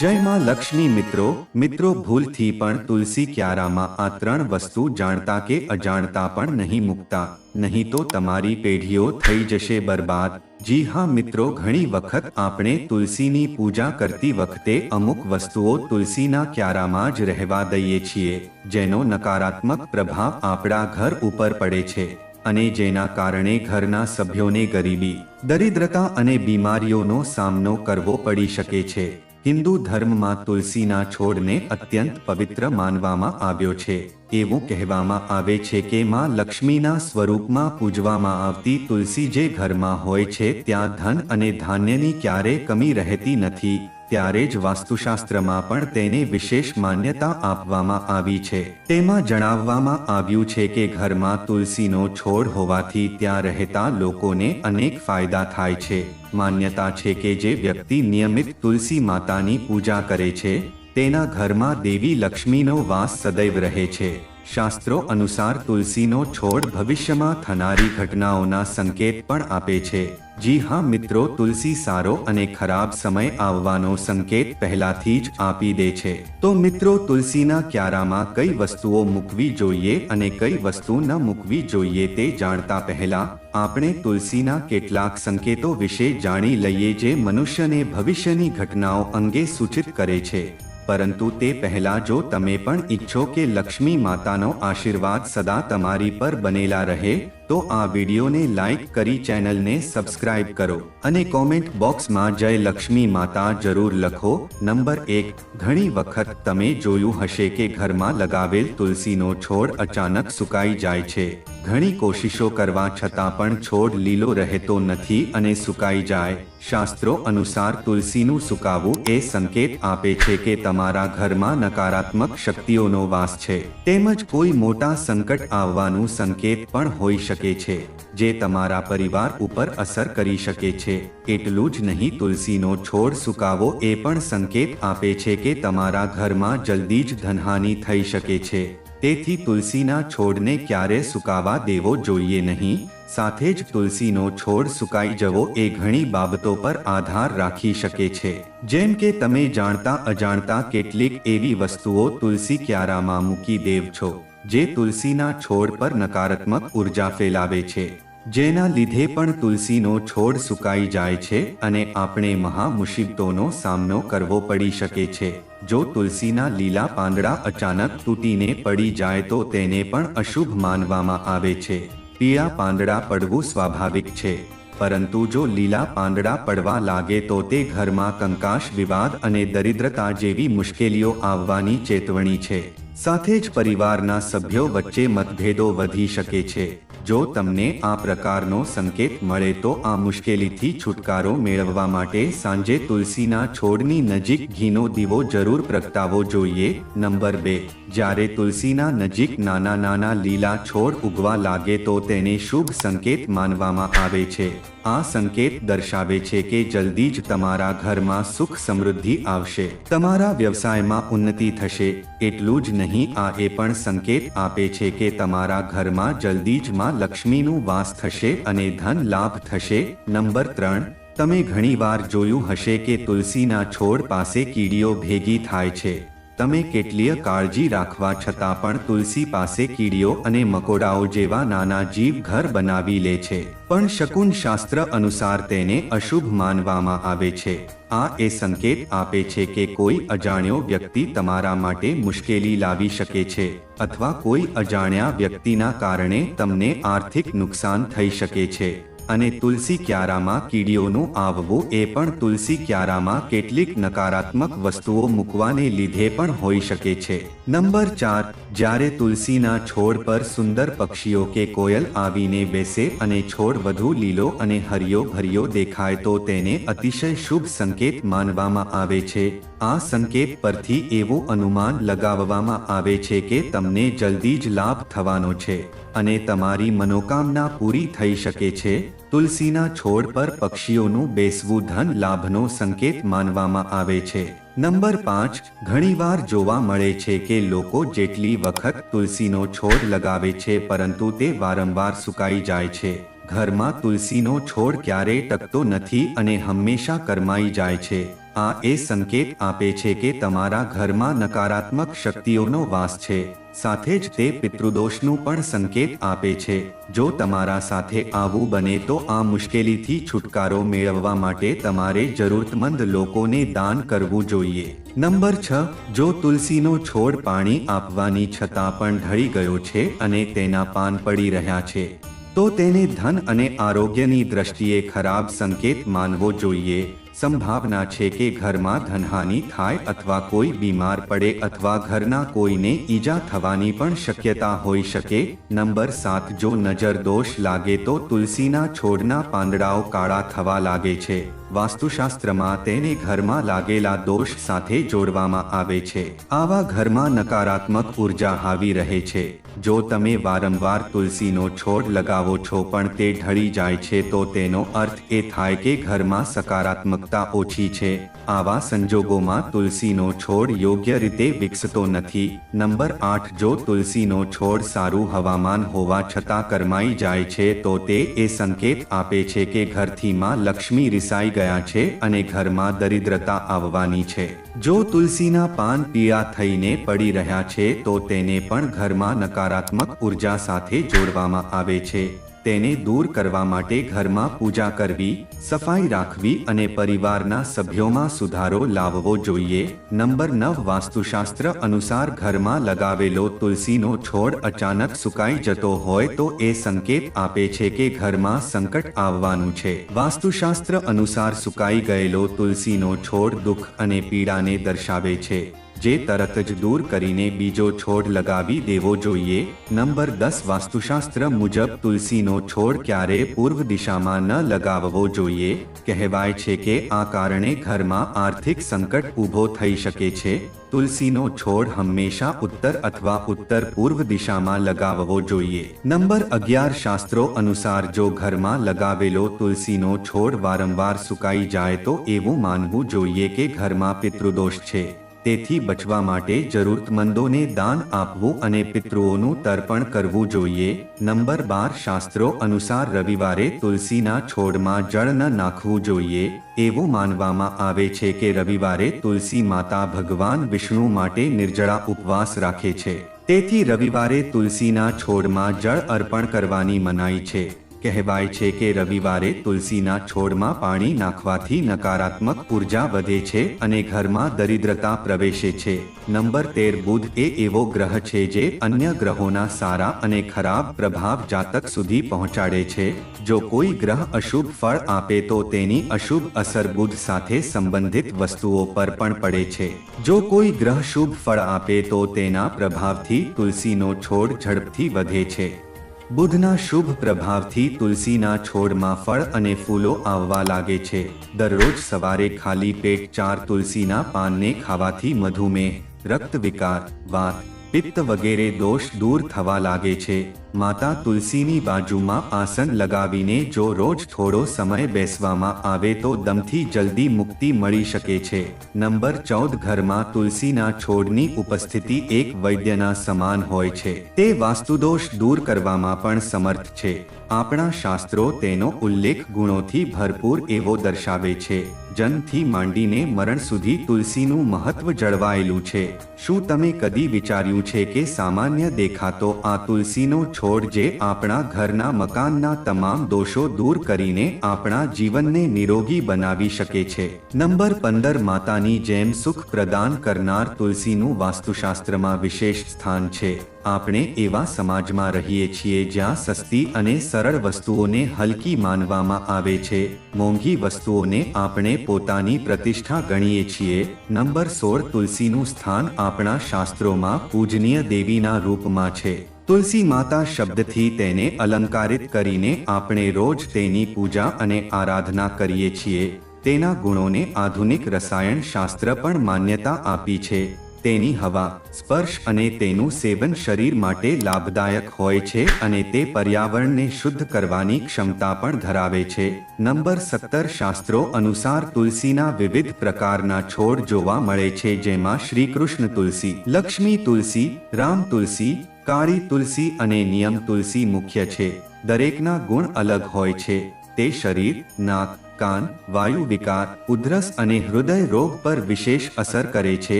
જય માં લક્ષ્મી મિત્રો મિત્રો ભૂલથી પણ તુલસી ક્યારામાં આ ત્રણ વસ્તુ જાણતા કે અજાણતા પણ નહીં મૂકતા, નહીં તો તમારી પેઢીઓ થઈ જશે બરબાદ. જી હા મિત્રો, ઘણી વખત આપણે તુલસીની પૂજા કરતી વખતે અમુક વસ્તુઓ તુલસીના ક્યારામાં જ રહેવા દઈએ છીએ, જેનો નકારાત્મક પ્રભાવ આપણા ઘર ઉપર પડે છે, અને જેના કારણે ઘરના સભ્યોને ગરીબી, દરિદ્રતા અને બીમારીઓનો સામનો કરવો પડી શકે છે. હિન્દુ ધર્મમાં તુલસીના છોડને અત્યંત પવિત્ર માનવામાં આવ્યો છે. એવું કહેવામાં આવે છે કે માં લક્ષ્મીના સ્વરૂપમાં પૂજવામાં આવતી તુલસી જે ઘરમાં હોય છે, ત્યાં ધન અને ધાન્યની ક્યારેય કમી રહેતી નથી. ત્યારે જ વાસ્તુશાસ્ત્રમાં પણ તેને વિશેષ માન્યતા આપવામાં આવી છે. તેમાં જણાવવામાં આવ્યું છે કે ઘરમાં તુલસીનો છોડ હોવાથી ત્યાં રહેતા લોકોને અનેક ફાયદા થાય છે. માન્યતા છે કે જે વ્યક્તિ નિયમિત તુલસી માતાની પૂજા કરે છે, તેના ઘરમાં દેવી લક્ષ્મીનો વાસ સદૈવ રહે છે. શાસ્ત્રો અનુસાર તુલસીનો છોડ ભવિષ્યમાં થનારી ઘટનાઓના સંકેત પણ આપે છે. જી હા, મિત્રો, તુલસી સારો અને ખરાબ સમય આવવાનો સંકેત પહેલાથી જ આપી દે છે. તો મિત્રો, તુલસીના ક્યારામાં કઈ વસ્તુઓ મૂકવી જોઈએ અને કઈ વસ્તુ ન મૂકવી જોઈએ તે જાણતા પહેલા આપણે તુલસીના કેટલાક સંકેતો વિશે જાણી લઈએ જે મનુષ્યને ભવિષ્યની ઘટનાઓ અંગે સૂચિત કરે છે. પરંતુ તે પહેલા જો તમે પણ ઈચ્છો કે લક્ષ્મી માતાનો આશીર્વાદ સદા તમારી પર બનેલા રહે, તો આ વિડીયોને લાઈક કરી ચેનલને સબસ્ક્રાઇબ કરો અને કોમેન્ટ બોક્સમાં જય લક્ષ્મી માતા જરૂર લખો. નંબર એક, ઘણી વખત તમે જોયું હશે કે ઘરમાં લગાવેલ તુલસીનો છોડ અચાનક સુકાઈ જાય છે. ઘણી કોશિશો કરવા છતાં પણ છોડ લીલો રહેતો નથી અને સુકાઈ જાય. શાસ્ત્રો અનુસાર તુલસીનું સુકાવવું એ સંકેત આપે છે કે તમારા ઘરમાં નકારાત્મક શક્તિઓનો વાસ છે. તેમજ કોઈ મોટા સંકટ આવવાનું સંકેત પણ હોઈ શકે છે, જે તમારા પરિવાર ઉપર અસર કરી શકે છે. એટલું જ નહીં, તુલસીનો છોડ સુકાવો એ પણ સંકેત આપે છે કે તમારા ઘરમાં જલ્દી જ ધનહાનિ થઈ શકે છે. તેથી તુલસીના છોડને ક્યારે સુકાવા દેવો જોઈએ નહીં? સાથે જ તુલસીનો છોડ સુકાઈ જવો એ ઘણી બાબતો પર આધાર રાખી શકે છે. જેમ કે તમે જાણતા અજાણતા કેટલીક એવી વસ્તુઓ તુલસી ક્યારામાં મૂકી દેવ છો, જે તુલસીના છોડ પર નકારાત્મક ઊર્જા ફેલાવે છે. જેના લીધે પણ તુલસીનો છોડ સુકાઈ જાય છે અને આપણે મહા મુસીબતોનો સામનો કરવો પડી શકે છે. જો તુલસીના લીલા પાંદડા અચાનક તૂટીને પડી જાય તો તેને પણ અશુભ માનવામાં આવે છે. પીળા પાંદડા પડવું સ્વાભાવિક છે. પરંતુ જો લીલા પાંદડા પડવા લાગે તો તે ઘરમાં કંકાશ વિવાદ અને દરિદ્રતા જેવી મુશ્કેલીઓ આવવાની ચેતવણી છે. સાથે જ પરિવારના સભ્યો વચ્ચે મતભેદો વધી શકે છે. જો તમને આ પ્રકારનો સંકેત મળે તો આ મુશ્કેલીથી છુટકારો મેળવવા માટે સાંજે તુલસીના છોડની નજીક ઘીનો દીવો જરૂર પ્રગટાવવો જોઈએ. નંબર બે, જ્યારે તુલસીના નજીક નાના નાના લીલા છોડ ઉગવા લાગે તો તેને શુભ સંકેત માનવામાં આવે છે. આ સંકેત દર્શાવે છે કે જલ્દી જ તમારા ઘરમાં સુખ સમૃદ્ધિ આવશે. તમારા વ્યવસાયમાં ઉન્નતિ થશે. એટલું જ નહીં, આ એ પણ સંકેત આપે છે કે તમારા ઘરમાં જલ્દી જ માં લક્ષ્મીનું વાસ થશે અને ધન લાભ થશે. નંબર ત્રણ, તમે ઘણીવાર જોયું હશે કે તુલસીના છોડ પાસે કીડીઓ ભેગી થાય છે. તમે કેટલીય કાળજી રાખવા છતાં પણ તુલસી પાસે કીડીઓ અને મકોડાઓ જેવા નાના જીવ ઘર બનાવી લે છે. પણ શકુન શાસ્ત્ર અનુસાર તેને અશુભ માનવામાં આવે છે. આ એ સંકેત આપે છે કે કોઈ અજાણ્યો વ્યક્તિ તમારા માટે મુશ્કેલી લાવી શકે છે અથવા કોઈ અજાણ્યા વ્યક્તિના કારણે તમને આર્થિક નુકસાન થઈ શકે છે. અને તુલસી ક્યારામાં કીડીઓનું આવવું એ પણ તુલસી ક્યારામાં કેટલીક નકારાત્મક વસ્તુઓ મૂકવાને લીધે પણ હોઈ શકે છે. નંબર ચાર, જ્યારે તુલસીના છોડ પર સુંદર પક્ષીઓ કે કોયલ આવીને બેસે અને છોડ વધુ લીલો અને હરિયો ભર્યો દેખાય તો તેને અતિશય શુભ સંકેત માનવામાં આવે છે. આ સંકેત પરથી એવું અનુમાન લગાવવામાં આવે છે કે તમને જલ્દી જ લાભ થવાનો છે. અને તમારી મનોકામના પૂરી થઈ શકે છે, તુલસીના છોડ પર પક્ષીઓનું બેસવું ધન લાભનો સંકેત માનવામાં આવે છે. નંબર પાંચ, ઘણીવાર જોવા મળે છે કે લોકો જેટલી વખત તુલસીનો છોડ લગાવે છે પરંતુ તે વારંવાર સુકાઈ જાય છે. ઘરમાં તુલસીનો છોડ ક્યારેય ટકતો નથી અને હંમેશા કરમાઈ જાય છે. આ એ સંકેત આપે છે કે તમારા ઘરમાં નકારાત્મક શક્તિઓનો વાસ છે. સાથે જ તે પિતૃદોષનું પણ સંકેત આપે છે. જો તમારા સાથે આવું બને તો આ મુશ્કેલીથી છુટકારો મેળવવા માટે તમારે જરૂરતમંદ લોકોને દાન કરવું જોઈએ. નંબર છ, જો તુલસીનો છોડ પાણી આપવાની છતાં પણ ઢળી ગયો છે અને તેના પાન પડી રહ્યા છે, તો તેને ધન અને આરોગ્યની દ્રષ્ટિએ ખરાબ સંકેત માનવો જોઈએ. સંભાવના છે કે ઘરમાં ધનહાનિ થાય અથવા કોઈ બીમાર પડે અથવા ઘરના કોઈને ઈજા થવાની પણ શક્યતા હોઈ શકે. નંબર સાત, જો નજર દોષ લાગે તો તુલસીના છોડના પાંદડાઓ કાળા થવા લાગે છે. વાસ્તુશાસ્ત્રમાં તેને ઘરમાં લાગેલા દોષ સાથે જોડવામાં આવે છે. આવા ઘરમાં નકારાત્મક ઊર્જા હાવી રહે છે. જો તમે વારંવાર તુલસીનો છોડ લગાવો છો પણ તે ઢળી જાય છે તો તેનો અર્થ એ થાય કે ઘરમાં સકારાત્મકતા ઓછી છે. આવા સંજોગોમાં તુલસીનો છોડ યોગ્ય રીતે વિકસતો નથી. નંબર આઠ, જો તુલસીનો છોડ સારું હવામાન હોવા છતાં કરમાઈ જાય છે તો તે એ સંકેત આપે છે કે ઘરથી માં લક્ષ્મી રિસાઈ ગયા છે અને ઘરમાં દરિદ્રતા આવવાની છે. જો તુલસીના પાન પીળા થઈને પડી રહ્યા છે, તો તેને પણ ઘરમાં નકારાત્મક ઊર્જા સાથે જોડવામાં આવે છે. તેને દૂર કરવા માટે ઘરમાં પૂજા કરવી, સફાઈ રાખવી અને પરિવારના સભ્યોમાં સુધારો લાવવો જોઈએ. નંબર નવ, વાસ્તુશાસ્ત્ર અનુસાર ઘરમાં લગાવેલો તુલસીનો છોડ અચાનક સુકાઈ જતો હોય તો એ સંકેત આપે છે કે ઘરમાં સંકટ આવવાનું છે. વાસ્તુશાસ્ત્ર અનુસાર સુકાઈ ગયેલો તુલસીનો છોડ દુઃખ અને પીડાને દર્શાવે છે. જે તરત જ દૂર કરીને બીજો છોડ લગાવી દેવો જોઈએ. નંબર દસ વાસ્તુશાસ્ત્ર મુજબ તુલસીનો છોડ ક્યારે પૂર્વ દિશામાં ન લગાવવો જોઈએ. કહેવાય છે કે આ કારણે ઘરમાં આર્થિક સંકટ ઊભો થઈ શકે છે. તુલસીનો છોડ હંમેશા ઉત્તર અથવા ઉત્તર પૂર્વ દિશામાં લગાવવો જોઈએ. નંબર અગિયાર શાસ્ત્રો અનુસાર જો ઘરમાં લગાવેલો તુલસીનો છોડ વારંવાર સુકાઈ જાય તો એવું માનવું જોઈએ કે ઘરમાં પિતૃદોષ છે. તેથી બચવા માટે જરૂરતમંદોને દાન આપવું અને પિતૃઓનું તર્પણ કરવું જોઈએ. નંબર બાર શાસ્ત્રો અનુસાર રવિવારે તુલસીના છોડમાં જળ ન નાખવું જોઈએ. એવું માનવામાં આવે છે કે રવિવારે તુલસી માતા ભગવાન વિષ્ણુ માટે નિર્જળા ઉપવાસ રાખે છે. તેથી રવિવારે તુલસીના છોડમાં જળ અર્પણ કરવાની મનાઈ છે. કહેવાય છે કે રવિવારે તુલસીના છોડમાં પાણી નાખવાથી નકારાત્મક ઊર્જા વધે છે અને ઘરમાં દરિદ્રતા પ્રવેશે છે. નંબર તેર, બુધ એ એવો ગ્રહ છે જે અન્ય ગ્રહોના સારા અને ખરાબ પ્રભાવ જાતક સુધી પહોંચાડે છે. જો કોઈ ગ્રહ અશુભ ફળ આપે તો તેની અશુભ અસર બુધ સાથે સંબંધિત વસ્તુઓ પર પણ પડે છે. જો કોઈ ગ્રહ શુભ ફળ આપે તો તેના પ્રભાવથી તુલસીનો છોડ ઝડપથી વધે છે. બુધના શુભ પ્રભાવથી તુલસીના છોડમાં ફળ અને ફૂલો આવવા લાગે છે. દરરોજ સવારે ખાલી પેટ ચાર તુલસીના પાનને ખાવાથી મધુમેહ, રક્ત વિકાર, વાત પિત્ત વગેરે દોષ દૂર થવા લાગે છે. માતા તુલસીની બાજુમાં આસન લગાવીને જો રોજ થોડો સમય બેસવામાં આવે તો દમથી જલ્દી મુક્તિ મળી શકે છે. નંબર ચૌદ ઘરમાં તુલસીના છોડની ઉપસ્થિતિ એક વૈદ્યના સમાન હોય છે. તે વાસ્તુદોષ દૂર કરવામાં પણ સમર્થ છે. આપણા શાસ્ત્રો તેનો ઉલ્લેખ ગુણોથી ભરપૂર એવો દર્શાવે છે. જન્મથી માંડીને મરણ સુધી તુલસીનું મહત્વ જળવાયેલું છે. શું તમે કદી વિચાર્યું છે કે સામાન્ય દેખાતો આ તુલસીનો છોડ જે આપણા ઘરના મકાનના તમામ દોષો દૂર કરીને આપણા જીવનને નિરોગી બનાવી શકે છે? નંબર પંદર, માતાની જેમ સુખ પ્રદાન કરનાર તુલસીનું વાસ્તુશાસ્ત્રમાં વિશેષ સ્થાન છે. આપણે એવા સમાજમાં રહીએ છીએ જ્યાં સસ્તી અને સરળ વસ્તુઓને હલકી માનવામાં આવે છે. મોંઘી વસ્તુઓને આપણે પોતાની પ્રતિષ્ઠા ગણીએ છીએ. નંબર સોળ, તુલસીનું સ્થાન આપણા શાસ્ત્રોમાં પૂજનીય દેવીના રૂપમાં છે. તુલસી માતા શબ્દથી તેને અલંકારિત કરીને આપણે રોજ તેની પૂજા અને આરાધના કરીએ છીએ. તેના ગુણોને આધુનિક રસાયણ શાસ્ત્ર પણ માન્યતા આપી છે. તેની હવા, સ્પર્શ અને તેનું સેવન શરીર માટે લાભદાયક હોય છે અને તે પર્યાવરણને શુદ્ધ કરવાની ક્ષમતા પણ ધરાવે છે. નંબર સત્તર શાસ્ત્રો અનુસાર તુલસીના વિવિધ પ્રકારના છોડ જોવા મળે છે, જેમાં શ્રી કૃષ્ણ તુલસી, લક્ષ્મી તુલસી, રામ તુલસી, કાળી તુલસી અને નિયમ તુલસી મુખ્ય છે. દરેકના ગુણ અલગ હોય છે. તે શરીર, નાક કાન, વાયુ વિકાર, ઉધરસ અને હૃદય રોગ પર વિશેષ અસર કરે છે.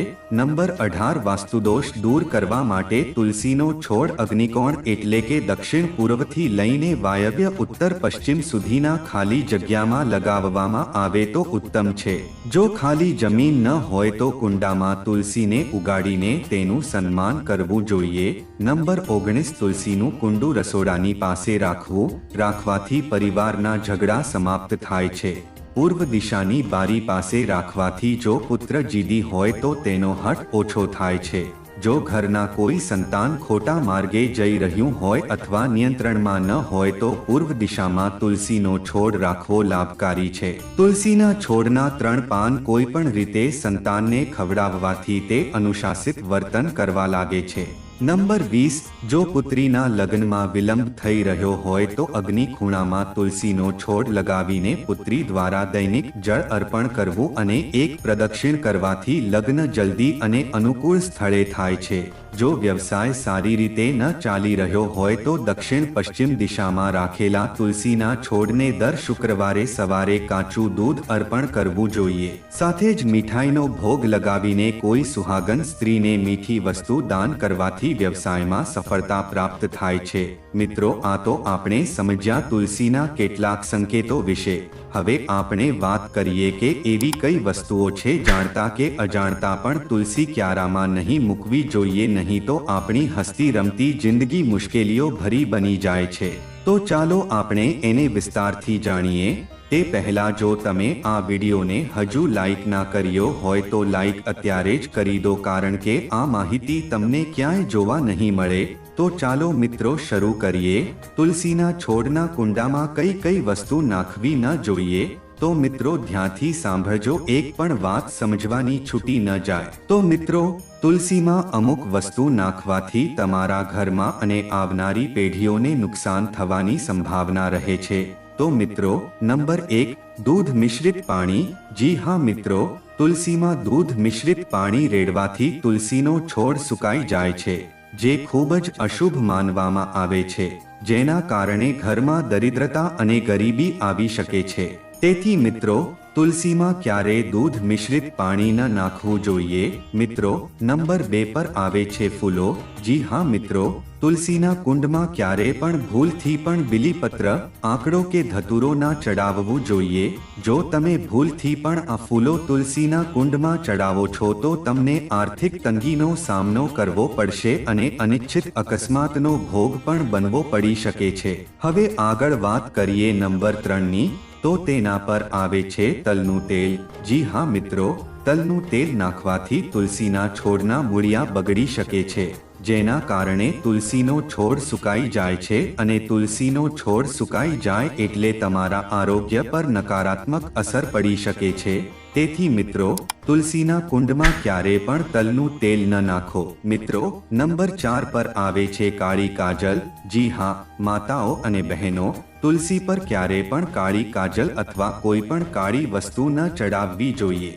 નંબર અઢાર, વાસ્તુદોષ દૂર કરવા માટે તુલસીનો છોડ અગ્નિકોણ એટલે કે દક્ષિણ પૂર્વથી લઈને વાયવ્ય ઉત્તર પશ્ચિમ સુધીના ખાલી જગ્યામાં લગાવવામાં આવે તો ઉત્તમ છે. જો ખાલી જમીન ન હોય તો કુંડામાં તુલસીને ઉગાડીને તેનું સન્માન કરવું જોઈએ. નંબર ઓગણીસ, તુલસીનું કુંડું રસોડાની પાસે રાખવું. રાખવાથી પરિવારના ઝઘડા સમાપ્ત થાય છે. પૂર્વ દિશાની બારી પાસે રાખવાથી જો પુત્ર જીદી હોય તો તેનો હઠ ઓછો થાય છે. જો ઘરના કોઈ સંતાન ખોટા માર્ગે જઈ રહ્યું હોય અથવા નિયંત્રણમાં ન હોય તો પૂર્વ દિશામાં તુલસીનો છોડ રાખવો લાભકારી છે. તુલસીના છોડના ત્રણ પાન કોઈ પણ રીતે સંતાનને ખવડાવવાથી તે અનુશાસિત વર્તન કરવા લાગે છે. નંબર વીસ, જો પુત્રીના લગ્નમાં વિલંબ થઈ રહ્યો હોય તો અગ્નિ ખૂણામાં તુલસીનો છોડ લગાવીને પુત્રી દ્વારા દૈનિક જળ અર્પણ કરવું અને એક પ્રદક્ષિણ કરવાથી લગ્ન જલ્દી અને અનુકૂળ સ્થળે થાય છે. જો વ્યવસાય સારી રીતે ન ચાલી રહ્યો હોય તો દક્ષિણ પશ્ચિમ દિશામાં રાખેલા તુલસીના છોડને દર શુક્રવારે સવારે કાચું દૂધ અર્પણ કરવું જોઈએ. સાથે જ મીઠાઈનો ભોગ લગાવીને કોઈ સુહાગન સ્ત્રીને મીઠી વસ્તુ દાન કરવાથી વ્યવસાયમાં સફળતા પ્રાપ્ત થાય છે. મિત્રો, આ તો આપણે સમજ્યા તુલસીના કેટલાક સંકેતો વિશે. હવે આપણે વાત કરીએ કે એવી કઈ વસ્તુઓ છે જાણતા કે અજાણતા પણ તુલસી ક્યારામાં નહીં મૂકવી જોઈએ, નહીં તો આપણી હસ્તી રમતી જિંદગી મુશ્કેલીઓ ભરી બની જાય છે. તો ચાલો આપણે એને વિસ્તારથી જાણીએ. તે પહેલા જો તમે આ વિડીયોને હજુ લાઈક ના કર્યો હોય તો લાઈક અત્યારે જ કરી દો કારણ કે આ માહિતી તમને ક્યાંય જોવા નહીં મળે. તો ચાલો મિત્રો શરૂ કરીએ. તુલસીના છોડના કુંડામાં કઈ કઈ વસ્તુ નાખવી ન જોઈએ? તો મિત્રો ધ્યાનથી સાંભળજો, એક પણ વાત સમજવાની છૂટી ન જાય. તો મિત્રો, તુલસીમાં અમુક વસ્તુ નાખવાથી તમારા ઘરમાં અને આવનારી પેઢીઓને નુકસાન થવાની સંભાવના રહે છે. તો મિત્રો, નંબર એક, દૂધ મિશ્રિત પાણી. જી હા મિત્રો, તુલસીમાં દૂધ મિશ્રિત પાણી રેડવાથી તુલસીનો છોડ સુકાઈ જાય છે. જે ખૂબ જ અશુભ માનવામાં આવે છે, જેના કારણે ઘરમાં દરિદ્રતા અને ગરીબી આવી શકે છે. તેથી મિત્રો તુલસીમાં ક્યારે દૂધ મિશ્રિત પાણી ન નાખવું જોઈએ? મિત્રો, નંબર બે પર આવે છે ફૂલો. જી હા, મિત્રો. તુલસીના કુંડમાં ક્યારે પણ ભૂલથી પણ બિલીપત્ર, આંકડો કે ધતુરો ના ચડાવવું જોઈએ? જો તમે ભૂલથી પણ આ ફૂલો તુલસીના કુંડમાં ચડાવો છો, તો તમને આર્થિક તંગીનો સામનો કરવો પડશે અને અનિચ્છિત અકસ્માતનો ભોગ પણ બનવો પડી શકે છે. હવે આગળ વાત કરીએ નંબર ત્રણની. તો તેના પર આવે છે તલનું તેલ. જી હા મિત્રો, તલનું તેલ નાખવાથી તુલસીના છોડના મૂળિયા બગડી શકે છે, જેના કારણે તુલસીનો છોડ સુકાઈ જાય છે અને તુલસીનો છોડ સુકાઈ જાય એટલે તમારા આરોગ્ય પર નકારાત્મક અસર પડી શકે છે. તેથી મિત્રો, તુલસીના કુંડમાં ક્યારે પણ તલનું તેલ ન નાખો. મિત્રો, નંબર ચાર પર આવે છે કાળી કાજલ. જી હા, માતાઓ અને બહેનો તુલસી પર ક્યારે પણ કાળી કાજલ અથવા કોઈ પણ કાળી વસ્તુ ન ચડાવવી જોઈએ.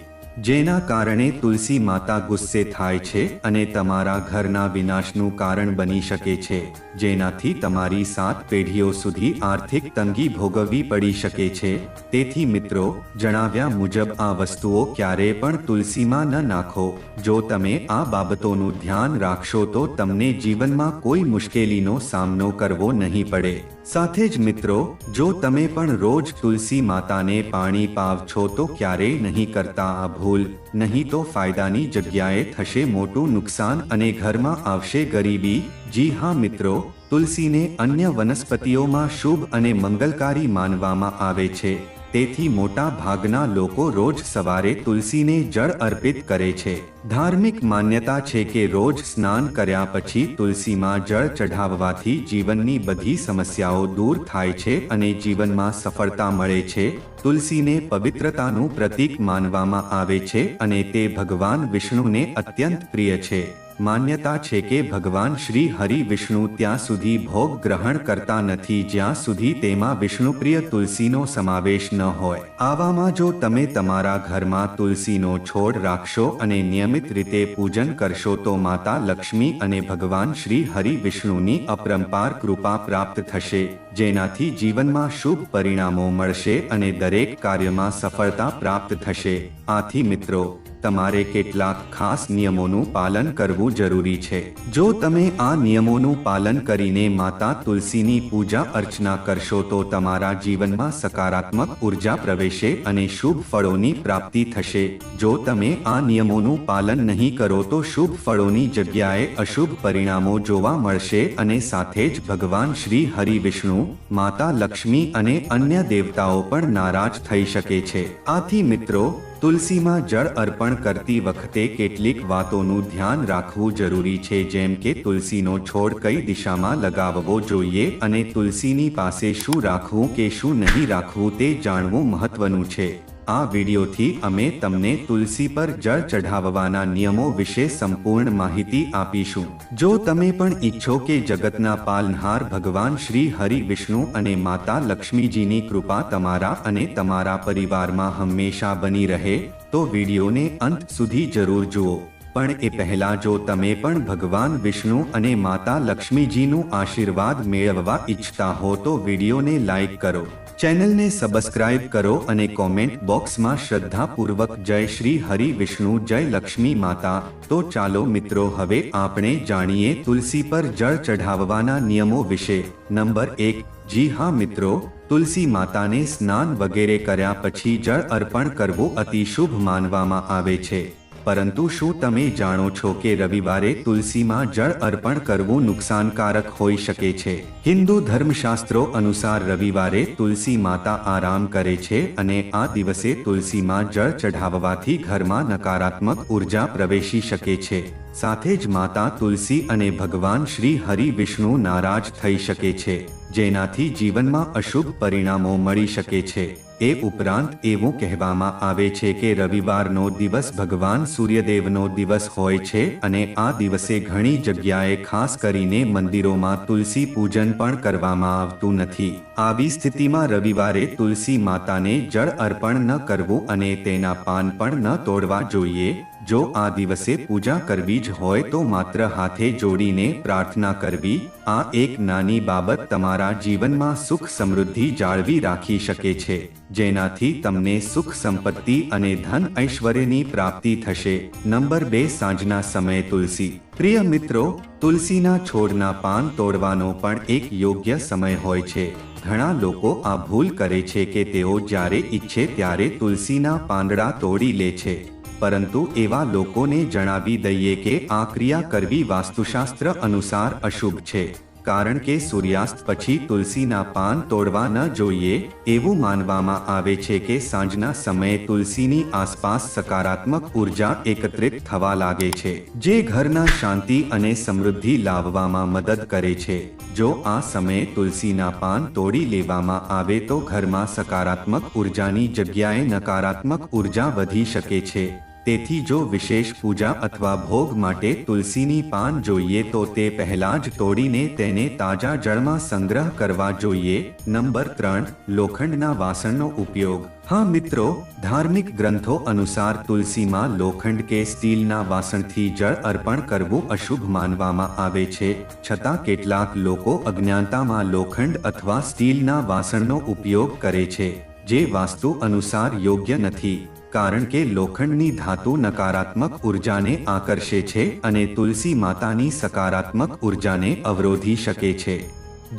જેના કારણે તુલસી માતા ગુસ્સે થાય છે અને તમારા ઘરના વિનાશનું કારણ બની શકે છે, જેનાથી તમારી સાત પેઢીઓ સુધી આર્થિક તંગી ભોગવવી પડી શકે છે. તેથી મિત્રો, જણાવ્યા મુજબ આ વસ્તુઓ ક્યારેય પણ તુલસીમાં ન નાખો. જો તમે આ બાબતોનું ધ્યાન રાખશો તો તમને જીવનમાં કોઈ મુશ્કેલીનો સામનો કરવો નહીં પડે. સાથે જ મિત્રો, જો તમે પણ રોજ તુલસી માતાને પાણી પાવ છો તો ક્યારેય નહીં કરતા આ ભૂલ, નહીં તો ફાયદાની જગ્યાએ થશે મોટું નુકસાન અને ઘરમાં આવશે ગરીબી. જી હા મિત્રો, તુલસીને અન્ય વનસ્પતિઓમાં શુભ અને મંગલકારી માનવામાં આવે છે. તેથી મોટા ભાગના લોકો રોજ સવારે તુલસીને જળ અર્પિત કરે છે. ધાર્મિક માન્યતા છે કે રોજ સ્નાન કર્યા પછી તુલસીમાં જળ ચઢાવવાથી જીવનની બધી સમસ્યાઓ દૂર થાય છે અને જીવનમાં સફળતા મળે છે. તુલસીને પવિત્રતાનું પ્રતીક માનવામાં આવે છે અને તે ભગવાન વિષ્ણુને અત્યંત પ્રિય છે. માન્યતા છે કે ભગવાન શ્રી હરિ વિષ્ણુ ત્યાં સુધી ભોગ ગ્રહણ કરતા નથી, જ્યાં સુધી તેમાં વિષ્ણુપ્રિય તુલસીનો સમાવેશ ન હોય. આવામાં જો તમે તમારા ઘરમાં તુલસીનો છોડ રાખશો અને નિયમિત રીતે પૂજન કરશો, તો માતા લક્ષ્મી અને ભગવાન શ્રી હરિ વિષ્ણુની અપરંપાર કૃપા પ્રાપ્ત થશે, જેનાથી જીવનમાં શુભ પરિણામો મળશે અને દરેક કાર્યમાં સફળતા પ્રાપ્ત થશે. આથી મિત્રો તમારે કેટલાક ખાસ નિયમોનું પાલન કરવું જરૂરી છે. જો તમે આ નિયમોનું પાલન કરીને માતા તુલસીની પૂજા અર્ચના કરશો તો તમારા જીવનમાં સકારાત્મક ઊર્જા પ્રવેશે અને શુભ ફળોની પ્રાપ્તિ થશે. જો તમે આ નિયમોનું પાલન નહીં કરો તો શુભ ફળોની જગ્યાએ અશુભ પરિણામો જોવા મળશે અને સાથે જ ભગવાન શ્રી હરિ વિષ્ણુ માતા લક્ષ્મી અને અન્ય દેવતાઓ પણ નારાજ થઈ શકે છે. આથી મિત્રો તુલસીમાં જળ અર્પણ કરતી વખતે કેટલીક વાતોનું ધ્યાન રાખવું જરૂરી છે, જેમ કે તુલસીનો છોડ કઈ દિશામાં લગાવવો જોઈએ અને તુલસીની પાસે શું રાખવું કે શું નહીં રાખવું તે જાણવું મહત્વનું છે. આ વિડીયોથી અમે તમને તુલસી પર જળ ચઢાવવાના નિયમો વિશે સંપૂર્ણ માહિતી આપીશું. જો તમે પણ ઈચ્છો કે જગતના પાલનહાર ભગવાન શ્રી હરિ વિષ્ણુ અને માતા લક્ષ્મીજીની કૃપા તમારા અને તમારા પરિવારમાં હંમેશા બની રહે, તો વિડીયોને અંત સુધી જરૂર જુઓ. પણ એ પહેલા જો તમે પણ ભગવાન વિષ્ણુ અને માતા લક્ષ્મીજીનું આશીર્વાદ મેળવવા ઈચ્છતા હો તો વિડીયોને લાઈક કરો. ચેનલને સબસ્ક્રાઇબ કરો અને કોમેન્ટ બોક્સમાં શ્રદ્ધાપૂર્વક જય શ્રી હરિ વિષ્ણુ, જય લક્ષ્મી માતા. તો ચાલો મિત્રો, હવે આપણે જાણીએ તુલસી પર જળ ચઢાવવાના નિયમો વિશે. નંબર એક, જી હા મિત્રો, તુલસી માતાને સ્નાન વગેરે કર્યા પછી જળ અર્પણ કરવું અતિ શુભ માનવામાં આવે છે. પરંતુ શું તમે જાણો છો કે રવિવારે તુલસીમાં જળ અર્પણ કરવું નુકસાનકારક હોઈ શકે છે? હિન્દુ ધર્મશાસ્ત્રો અનુસાર રવિવારે તુલસી માતા આરામ કરે છે અને આ દિવસે તુલસીમાં જળ ચઢાવવાથી ઘરમાં નકારાત્મક ઊર્જા પ્રવેશી શકે છે. સાથે જ માતા તુલસી અને ભગવાન શ્રી હરિ વિષ્ણુ નારાજ થઈ શકે છે, જેનાથી જીવનમાં અશુભ પરિણામો મળી શકે છે. એ ઉપરાંત એવું કહેવામાં આવે છે કે રવિવારનો દિવસ ભગવાન સૂર્યદેવનો દિવસ હોય છે અને આ દિવસે ઘણી જગ્યાએ ખાસ કરીને મંદિરોમાં તુલસી પૂજન પણ કરવામાં આવતું નથી. આવી સ્થિતિમાં રવિવારે તુલસી માતાને જળ અર્પણ ન કરવું અને તેના પાન પણ ન તોડવા જોઈએ. જો આ દિવસે પૂજા કરવી જ હોય તો માત્ર હાથે જોડીને પ્રાર્થના કરવી, આ એક નાની બાબત તમારા જીવનમાં સુખ સમૃદ્ધિ જાળવી રાખી શકે છે, જેનાથી તમને સુખ સંપત્તિ અને ધન ઐશ્વર્યની પ્રાપ્તિ થશે. નંબર બે, સાંજના સમયે તુલસી. પ્રિય મિત્રો, તુલસીના છોડના પાન તોડવાનો પણ એક યોગ્ય સમય હોય છે. ઘણા લોકો આ ભૂલ કરે છે કે તેઓ જ્યારે ઈચ્છે ત્યારે તુલસીના પાંદડા તોડી લે છે. પરંતુ એવા લોકોને જણાવી દઈએ કે આ ક્રિયા કરવી વાસ્તુશાસ્ત્ર અનુસાર અશુભ છે. કારણ કે સૂર્યાસ્ત પછી તુલસીના પાન તોડવા ન જોઈએ, એવું માનવામાં આવે છે કે સાંજના સમયે તુલસીની આસપાસ સકારાત્મક ઊર્જા એકત્રિત થવા લાગે છે, જે ઘરના શાંતિ અને સમૃદ્ધિ લાવવામાં મદદ કરે છે. જો આ સમયે તુલસીના પાન તોડી લેવામાં આવે તો ઘરમાં સકારાત્મક ઉર્જાની જગ્યાએ નકારાત્મક ઊર્જા વધી શકે છે. તેથી જો વિશેષ પૂજા અથવા ભોગ માટે તુલસીની પાન જોઈએ તો તે પહેલા જ તોડીને તેને તાજા જળમાં સંગ્રહ કરવા જોઈએ. નંબર ત્રણ, લોખંડના વાસણનો ઉપયોગ. હા, મિત્રો, ધાર્મિક ગ્રંથો અનુસાર તુલસીમાં લોખંડ કે સ્ટીલના વાસણથી જળ અર્પણ કરવું અશુભ માનવામાં આવે છે. છતાં કેટલાક લોકો અજ્ઞાનતામાં લોખંડ અથવા સ્ટીલના વાસણનો ઉપયોગ કરે છે, જે વાસ્તુ અનુસાર યોગ્ય નથી. કારણ કે લોખંડની ધાતુ નકારાત્મક ઉર્જાને આકર્ષે છે અને તુલસી માતાની સકારાત્મક ઉર્જાને અવરોધી શકે છે,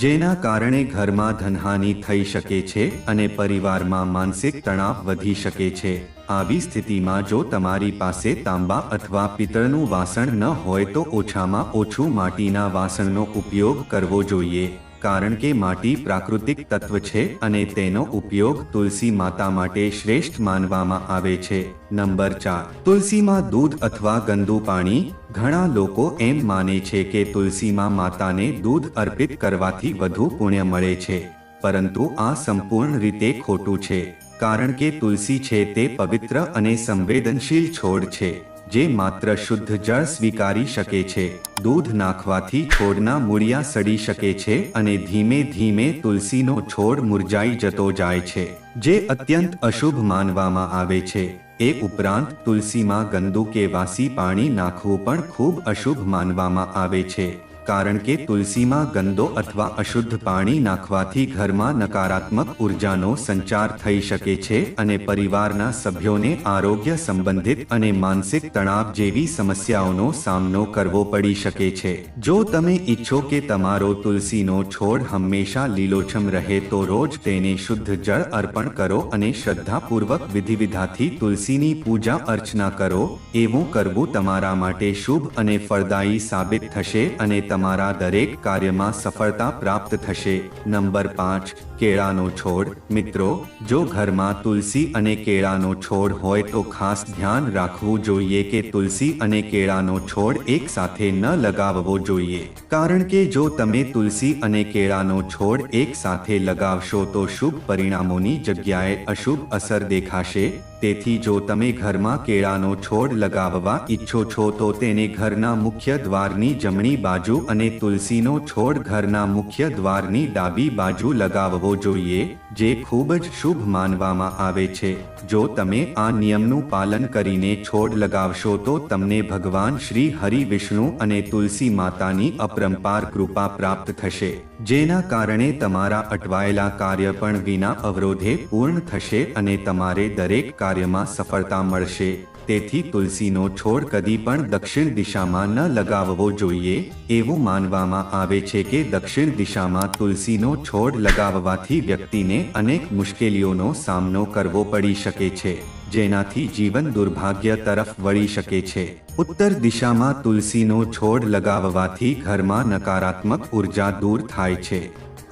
જેના કારણે ઘરમાં ધનહાનિ થઈ શકે છે અને પરિવારમાં માનસિક તણાવ વધી શકે છે. આવી સ્થિતિમાં જો તમારી પાસે તાંબા અથવા પિત્તળનું વાસણ ન હોય તો ઓછામાં ઓછું માટીના વાસણનો ઉપયોગ કરવો જોઈએ. કારણ કે માટી પ્રાકૃતિક તત્વ છે અને તેનો ઉપયોગ તુલસી માતા માટે શ્રેષ્ઠ માનવામાં આવે છે. નંબર ચાર. તુલસીમાં દૂધ અથવા ગંદુ પાણી ઘણા લોકો એમ માને છે કે તુલસીમાં માતાને દૂધ અર્પિત કરવાથી વધુ પુણ્ય મળે છે. પરંતુ આ સંપૂર્ણ રીતે ખોટું છે, કારણ કે તુલસી છે તે પવિત્ર અને સંવેદનશીલ છોડ છે. જે માત્ર શુદ્ધ જળ સ્વીકારી શકે છે. દૂધ નાખવાથી છોડના મૂળિયા સડી શકે છે અને ધીમે ધીમે તુલસીનો છોડ મુરઝાઈ જતો જાય છે, જે અત્યંત અશુભ માનવામાં આવે છે. એ ઉપરાંત તુલસીમાં ગંદુ કે વાસી પાણી નાખવું પણ ખૂબ અશુભ માનવામાં આવે છે. કારણ કે તુલસીમાં ગંદો અથવા અશુદ્ધ પાણી નાખવાથી ઘરમાં નકારાત્મક ઉર્જાનો સંચાર થઈ શકે છે અને પરિવારના સભ્યોને આરોગ્ય સંબંધિત અને માનસિક તણાવ જેવી સમસ્યાઓનો સામનો કરવો પડી શકે છે. જો તમે ઈચ્છો કે તમારો તુલસીનો છોડ હંમેશા લીલોછમ રહે તો રોજ તેને શુદ્ધ જળ અર્પણ કરો અને શ્રદ્ધાપૂર્વક વિધિવિધાથી તુલસીની પૂજા અર્ચના કરો. એવું કરવું તમારા માટે શુભ અને ફળદાયી સાબિત થશે અને તમારા દરેક કાર્યમાં સફળતા પ્રાપ્ત થશે. નંબર પાંચ, કેળાનો છોડ. મિત્રો, જો ઘરમાં તુલસી અને કેળાનો છોડ હોય તો ખાસ ધ્યાન રાખવું જોઈએ કે તુલસી અને કેળાનો છોડ એક સાથે ન લગાવવો જોઈએ. કારણ કે જો તમે તુલસી અને કેળાનો છોડ એક સાથે લગાવશો તો શુભ પરિણામોની જગ્યાએ અશુભ અસર દેખાશે. તેથી જો તમે ઘરમાં કેળાનો છોડ લગાવવા ઈચ્છો છો તો તેને ઘરના મુખ્ય દ્વારની જમણી બાજુ અને તુલસીનો છોડ ઘરના મુખ્ય દ્વારની ડાબી બાજુ લગાવવો જોઈએ, જે ખૂબ જ શુભ માનવામાં આવે છે. જો તમે આ નિયમનું પાલન કરીને છોડ લગાવશો તો તમને ભગવાન શ્રી હરિ વિષ્ણુ અને તુલસી માતાની અપરંપાર કૃપા પ્રાપ્ત થશે. જેના કારણે તમારા અટવાયેલા કાર્ય પણ વિના અવરોધે પૂર્ણ થશે અને તમારે દરેક કાર્યમાં સફળતા મળશે. તેથી તુલસીનો છોડ કદી પણ દક્ષિણ દિશામાં ન લગાવવો જોઈએ. એવું માનવામાં આવે છે કે દક્ષિણ દિશામાં તુલસીનો છોડ લગાવવાથી વ્યક્તિને અનેક મુશ્કેલીઓનો સામનો કરવો પડી શકે છે, જેનાથી જીવન દુર્ભાગ્ય તરફ વળી શકે છે. ઉત્તર દિશામાં તુલસીનો છોડ લગાવવાથી ઘરમાં નકારાત્મક ઊર્જા દૂર થાય છે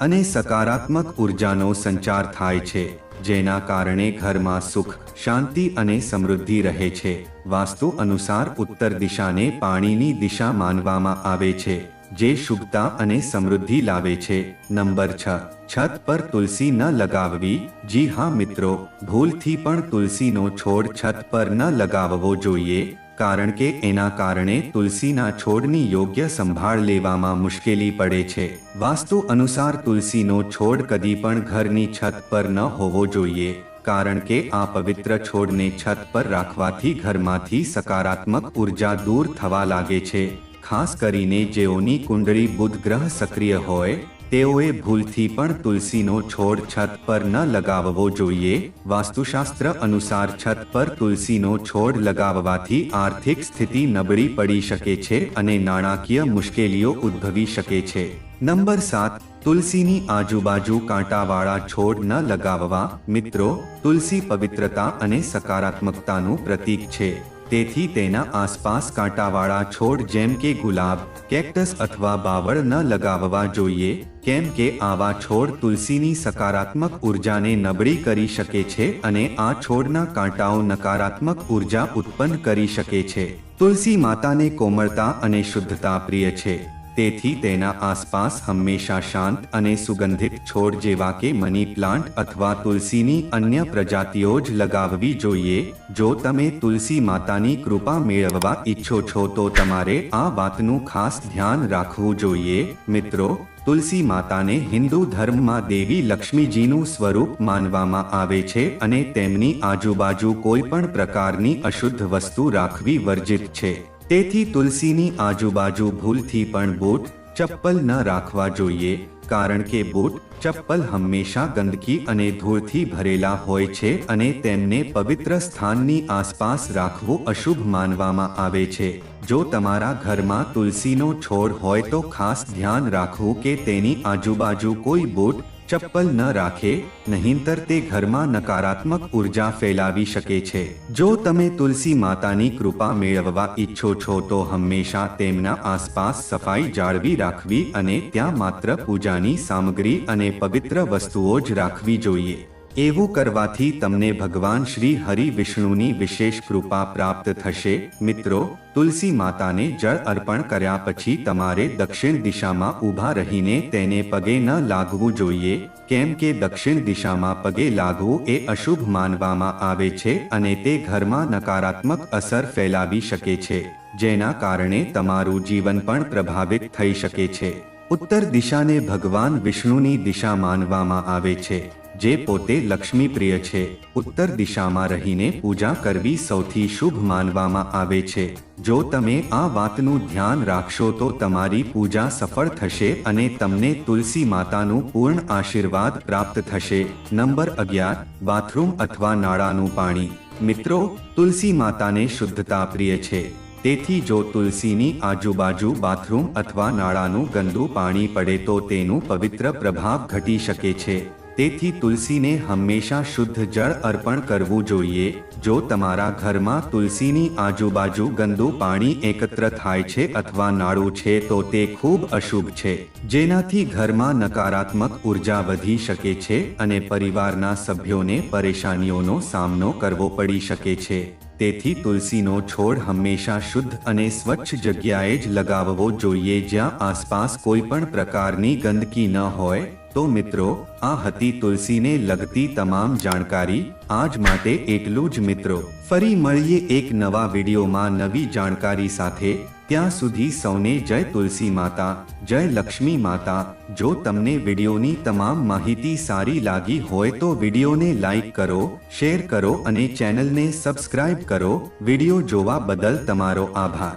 અને સકારાત્મક ઉર્જાનો સંચાર થાય છે, જેના કારણે ઘરમાં સુખ, શાંતિ અને સમૃદ્ધિ રહે છે. વાસ્તુ અનુસાર ઉત્તર દિશાને પાણીની દિશા માનવામાં આવે છે, જે શુભતા અને સમૃદ્ધિ લાવે છે. નંબર છ, છત પર તુલસી ન લગાવવી? જી હા મિત્રો, ભૂલથી પણ તુલસીનો છોડ છત પર ન લગાવવો જોઈએ. કારણ કે એના કારણે તુલસીના છોડની યોગ્ય સંભાળ લેવામાં મુશ્કેલી પડે છે. વાસ્તુ અનુસાર તુલસીનો છોડ કદી પણ ઘરની છત પર ન હોવો જોઈએ, કારણ કે આ પવિત્ર છોડને છત પર રાખવાથી ઘરમાંથી સકારાત્મક ઊર્જા દૂર થવા લાગે છે. ખાસ કરીને જેઓની કુંડળી બુધ ગ્રહ સક્રિય હોય તેઓએ ભૂલથી પણ તુલસીનો છોડ છત પર ન લગાવવો જોઈએ. વાસ્તુશાસ્ત્ર અનુસાર છત પર તુલસીનો છોડ લગાવવાથી આર્થિક સ્થિતિ નબળી પડી શકે છે અને નાણાકીય મુશ્કેલીઓ ઉદ્ભવી શકે છે. નંબર સાત, તુલસીની આજુબાજુ કાંટાવાળા છોડ ન લગાવવા. મિત્રો, તુલસી પવિત્રતા અને સકારાત્મકતાનું પ્રતીક છે. તેથી તેના આસપાસ કાંટાવાળા છોડ જેમ કે ગુલાબ, કેક્ટસ અથવા બાવળ ન લગાવવા જોઈએ, કેમ કે આવા છોડ તુલસીની સકારાત્મક ઉર્જાને નબળી કરી શકે છે અને આ છોડના કાંટાઓ નકારાત્મક ઊર્જા ઉત્પન્ન કરી શકે છે. તુલસી માતાને કોમળતા અને શુદ્ધતા પ્રિય છે. તેથી તેના આસપાસ હંમેશા શાંત અને સુગંધિત છોડ જેવા કે મની પ્લાન્ટ અથવા તુલસીની અન્ય પ્રજાતિઓ જ લગાવવી જોઈએ. જો તમે તુલસી માતાની કૃપા મેળવવા ઈચ્છો છો તો તમારે આ વાતનું ખાસ ધ્યાન રાખવું જોઈએ. મિત્રો, તુલસી માતાને હિન્દુ ધર્મમાં દેવી લક્ષ્મીજીનું સ્વરૂપ માનવામાં આવે છે અને તેમની આજુબાજુ કોઈ પણ પ્રકારની અશુદ્ધ વસ્તુ રાખવી વર્જિત છે. તેથી તુલસીની આજુબાજુ ભૂલથી પણ બૂટ ચપ્પલ ન રાખવા જોઈએ, કારણ કે બૂટ ચપ્પલ હંમેશા ગંદકી અને ધૂળથી ભરેલા હોય છે અને તેમને પવિત્ર સ્થાનની આસપાસ રાખવું અશુભ માનવામાં આવે છે. જો તમારા ઘરમાં તુલસીનો છોડ હોય તો ખાસ ધ્યાન રાખવું કે તેની આજુબાજુ કોઈ બૂટ ચપ્પલ ન રાખે, નહીંતર તે ઘરમાં નકારાત્મક ઊર્જા ફેલાવી શકે છે. જો તમે તુલસી માતાની કૃપા મેળવવા ઈચ્છો છો તો હંમેશા તેમના આસપાસ સફાઈ જાળવી રાખવી અને ત્યાં માત્ર પૂજાની સામગ્રી અને પવિત્ર વસ્તુઓ જ રાખવી જોઈએ. એવું કરવાથી તમને ભગવાન શ્રી હરિ વિષ્ણુની વિશેષ કૃપા પ્રાપ્ત થશે. મિત્રો, તુલસી માતાને જળ અર્પણ કર્યા પછી તમારે દક્ષિણ દિશામાં ઊભા રહીને તેને પગે ન લાગવું જોઈએ. કેમ કે દક્ષિણ દિશામાં પગે લાગવું એ અશુભ માનવામાં આવે છે અને તે ઘરમાં નકારાત્મક અસર ફેલાવી શકે છે, જેના કારણે તમારું જીવન પણ પ્રભાવિત થઈ શકે છે. ઉત્તર દિશાને ભગવાન વિષ્ણુની દિશા માનવામાં આવે છે. જે પોતે લક્ષ્મી પ્રિય છે, ઉત્તર દિશામાં રહીને પૂજા કરવી સૌથી શુભ માનવામાં આવે છે. જો તમે આ વાતનું ધ્યાન રાખશો તો તમારી પૂજા સફળ થશે અને તમને તુલસી માતાનું પૂર્ણ આશીર્વાદ પ્રાપ્ત થશે. નંબર અગિયાર, બાથરૂમ અથવા નાળાનું પાણી. મિત્રો, તુલસી માતાને શુદ્ધતા પ્રિય છે. તેથી જો તુલસીની આજુબાજુ બાથરૂમ અથવા નાળાનું ગંદુ પાણી પડે તો તેનું પવિત્ર પ્રભાવ ઘટી શકે છે. તેથી તુલસીને હંમેશા શુદ્ધ જળ અર્પણ કરવું જોઈએ. જો તમારા ઘરમાં તુલસીની આજુબાજુ ગંદુ પાણી એકત્ર થાય છે અથવા નાળું છે તો તે ખૂબ અશુભ છે. જેનાથી ઘરમાં નકારાત્મક ઊર્જા વધી શકે છે અને પરિવારના સભ્યોને પરેશાનીઓનો સામનો કરવો પડી શકે છે. તેથી તુલસીનો છોડ હંમેશા શુદ્ધ અને સ્વચ્છ જગ્યાએ જ લગાવવો જોઈએ જ્યાં આસપાસ કોઈ પણ પ્રકારની ગંદકી ન હોય. તો મિત્રો, આ હતી તુલસીને લગતી તમામ જાણકારી. આજ માટે એટલું જ મિત્રો. ફરી મળીએ એક નવા વિડીયોમાં નવી જાણકારી સાથે. ત્યાં સુધી સૌને જય તુલસી માતા, જય લક્ષ્મી માતા. જો તમને વિડીયોની તમામ માહિતી સારી લાગી હોય તો વિડીયોને લાઈક કરો, શેર કરો અને ચેનલને સબસ્ક્રાઇબ કરો. વીડિયો જોવા બદલ તમારો આભાર.